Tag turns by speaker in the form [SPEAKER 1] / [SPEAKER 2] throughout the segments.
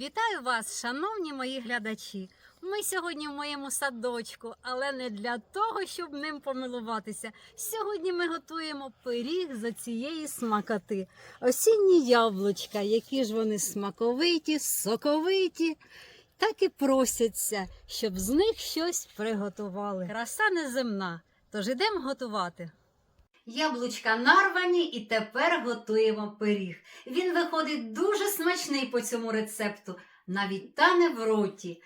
[SPEAKER 1] Вітаю вас, шановні мої глядачі. Ми сьогодні в моєму садочку, але не для того, щоб ним помилуватися. Сьогодні ми готуємо пиріг з цієї смакоти. Осінні яблучка, які ж вони смаковиті, соковиті, так і просяться, щоб з них щось приготували. Краса неземна, тож ідемо готувати. Яблучка нарвані і тепер готуємо пиріг. Він виходить дуже смачний по цьому рецепту, навіть тане в роті.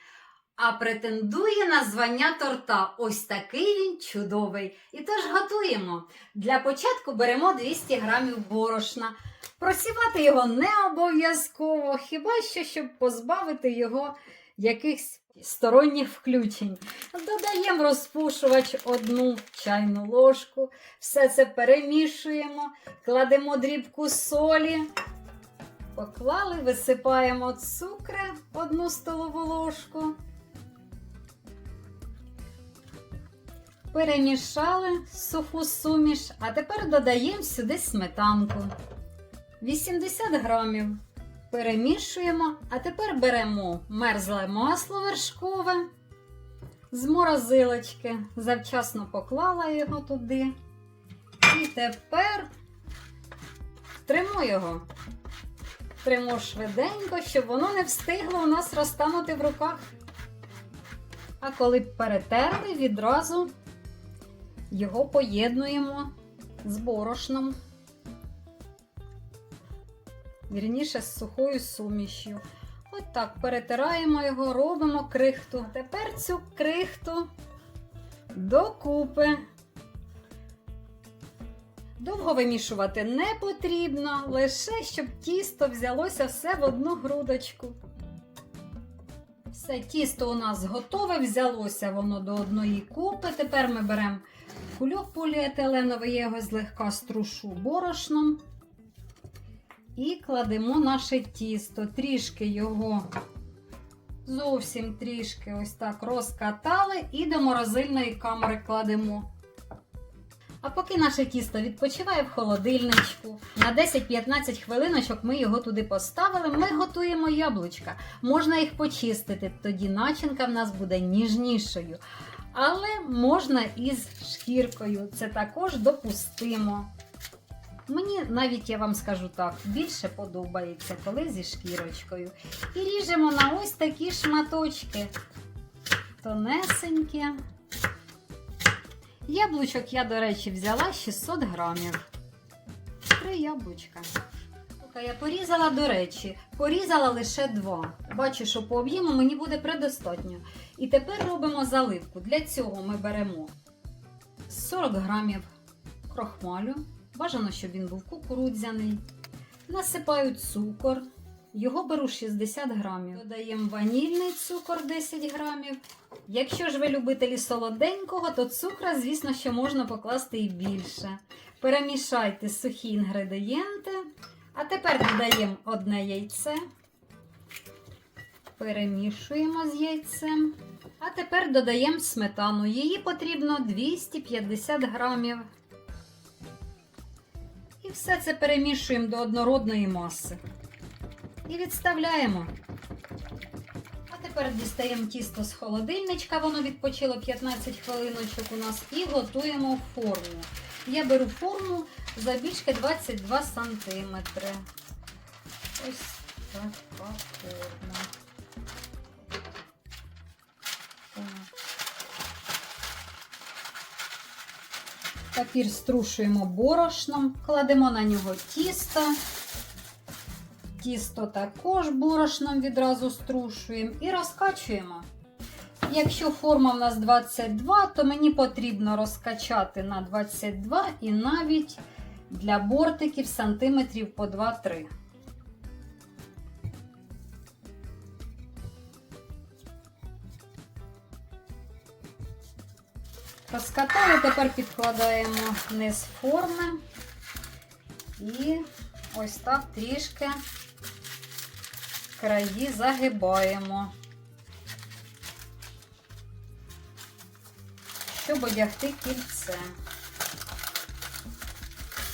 [SPEAKER 1] А претендує на звання торта. Ось такий він чудовий. І тож готуємо. Для початку беремо 200 грамів борошна. Просівати його не обов'язково, хіба що щоб позбавити його якихось сторонніх включень. Додаємо розпушувач одну чайну ложку. Все це перемішуємо, кладемо дрібку солі. Поклали, висипаємо цукри одну столову ложку. Перемішали суху суміш, а тепер додаємо сюди сметанку. 80 грамів. Перемішуємо, а тепер беремо мерзле масло вершкове з морозилочки. Завчасно поклала його туди. І тепер тримо його. Тримо швиденько, щоб воно не встигло у нас розтанути в руках. А коли перетерли, відразу його поєднуємо з борошном. Вірніше з сухою сумішю. От так перетираємо його, робимо крихту. Тепер цю крихту докупи. Довго вимішувати не потрібно, лише щоб тісто взялося все в одну грудочку. Все, тісто у нас готове, взялося воно до одної купи. Тепер ми беремо кульок поліетиленовий, я його злегка струшу борошном. І кладемо наше тісто, трішки його, зовсім трішки ось так розкатали і до морозильної камери кладемо. А поки наше тісто відпочиває в холодильничку, на 10-15 хвилиночок ми його туди поставили, ми готуємо яблучка. Можна їх почистити, тоді начинка в нас буде ніжнішою. Але можна із шкіркою, це також допустимо. Мені навіть я вам скажу так, більше подобається, коли зі шкірочкою. І ріжемо на ось такі шматочки. Тонесенькі. Яблучок я, до речі, взяла 600 грамів. Три яблучка. Я порізала, до речі, порізала лише два. Бачу, що по об'єму мені буде предостатньо. І тепер робимо заливку. Для цього ми беремо 40 грамів крохмалю. Бажано, щоб він був кукурудзяний. Насипаю цукор. Його беру 60 грамів. Додаємо ванільний цукор 10 грамів. Якщо ж ви любителі солоденького, то цукра, звісно, що можна покласти і більше. Перемішайте сухі інгредієнти. А тепер додаємо одне яйце. Перемішуємо з яйцем. А тепер додаємо сметану. Її потрібно 250 грамів. І все це перемішуємо до однородної маси. І відставляємо. А тепер дістаємо тісто з холодильничка, воно відпочило 15 хвилиночок у нас, і готуємо форму. Я беру форму завбільшки 22 см. Ось така форма. Папір струшуємо борошном, кладемо на нього тісто. Тісто також борошном відразу струшуємо і розкачуємо. Якщо форма в нас 22, то мені потрібно розкачати на 22 і навіть для бортиків сантиметрів по 2-3. Розкатали, тепер підкладаємо низ форми і ось так трішки краї загибаємо, щоб одягти кільце.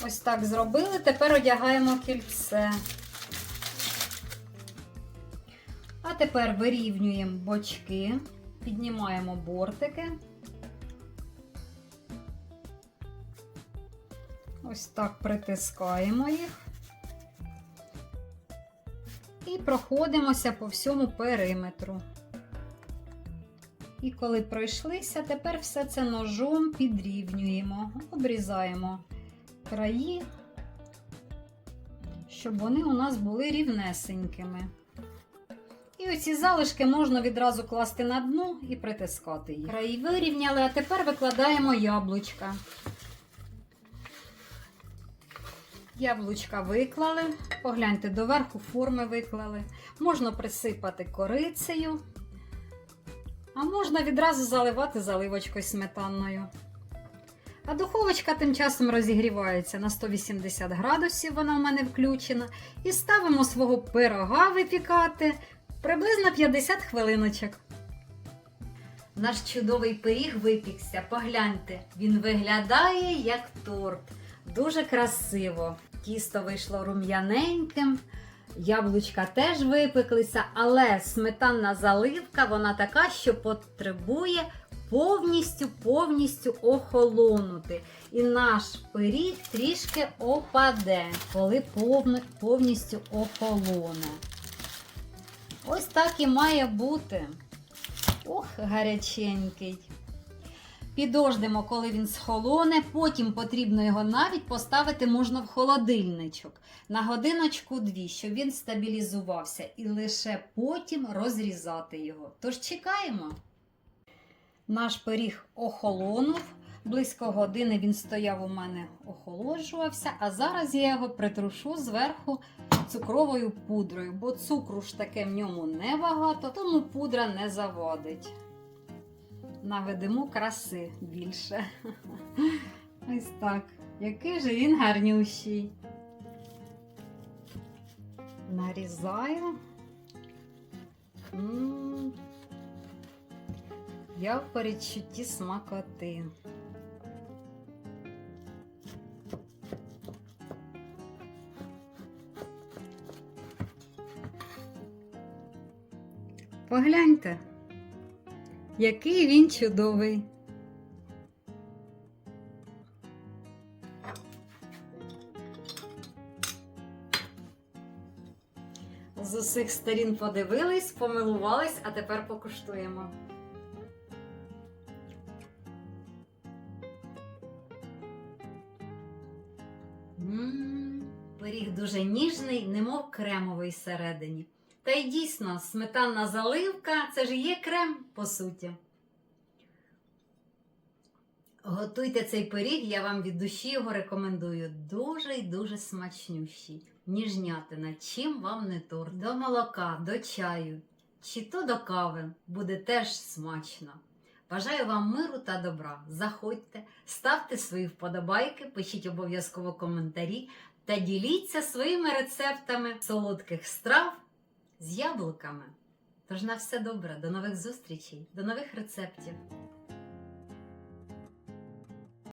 [SPEAKER 1] Ось так зробили, тепер одягаємо кільце. А тепер вирівнюємо бочки, піднімаємо бортики. Ось так притискаємо їх. І проходимося по всьому периметру. І коли пройшлися, тепер все це ножом підрівнюємо, обрізаємо краї, щоб вони у нас були рівнесенькими. І оці залишки можна відразу класти на дно і притискати їх. Краї вирівняли, а тепер викладаємо яблучка. Яблучка виклали, погляньте, доверху форми виклали. Можна присипати корицею, а можна відразу заливати заливочкою сметанною. А духовочка тим часом розігрівається на 180 градусів, вона в мене включена. І ставимо свого пирога випікати приблизно 50 хвилиночок. Наш чудовий пиріг випікся. Погляньте, він виглядає як торт. Дуже красиво. Тісто вийшло рум'яненьким, яблучка теж випеклися, але сметанна заливка вона така, що потребує повністю повністю охолонути. І наш пиріг трішки опаде, коли повністю охолоне. Ось так і має бути. Ох, гаряченький. Підождемо, коли він схолоне, потім потрібно його навіть поставити можна в холодильничок на годиночку дві, щоб він стабілізувався, і лише потім розрізати його. Тож чекаємо. Наш пиріг охолонув. Близько години він стояв у мене, охолоджувався, а зараз я його притрушу зверху цукровою пудрою, бо цукру ж таке в ньому небагато, тому пудра не заводить. Наведемо краси більше. Ось так. Який же він гарнющий. Нарізаю. М. Я в передчутті смакоти. Погляньте, який він чудовий. З усіх сторін подивились, помилувались, а тепер покуштуємо. Мм, пиріг дуже ніжний, немов кремовий всередині. Та й дійсно, сметанна заливка це ж є крем, по суті. Готуйте цей пиріг, я вам від душі його рекомендую. Дуже і дуже смачнющий. Ніжнятина, чим вам не торт. До молока, до чаю, чи то до кави буде теж смачно. Бажаю вам миру та добра. Заходьте, ставте свої вподобайки, пишіть обов'язково коментарі та діліться своїми рецептами солодких страв з яблуками. Тож на все добре, до нових зустрічей, до нових рецептів.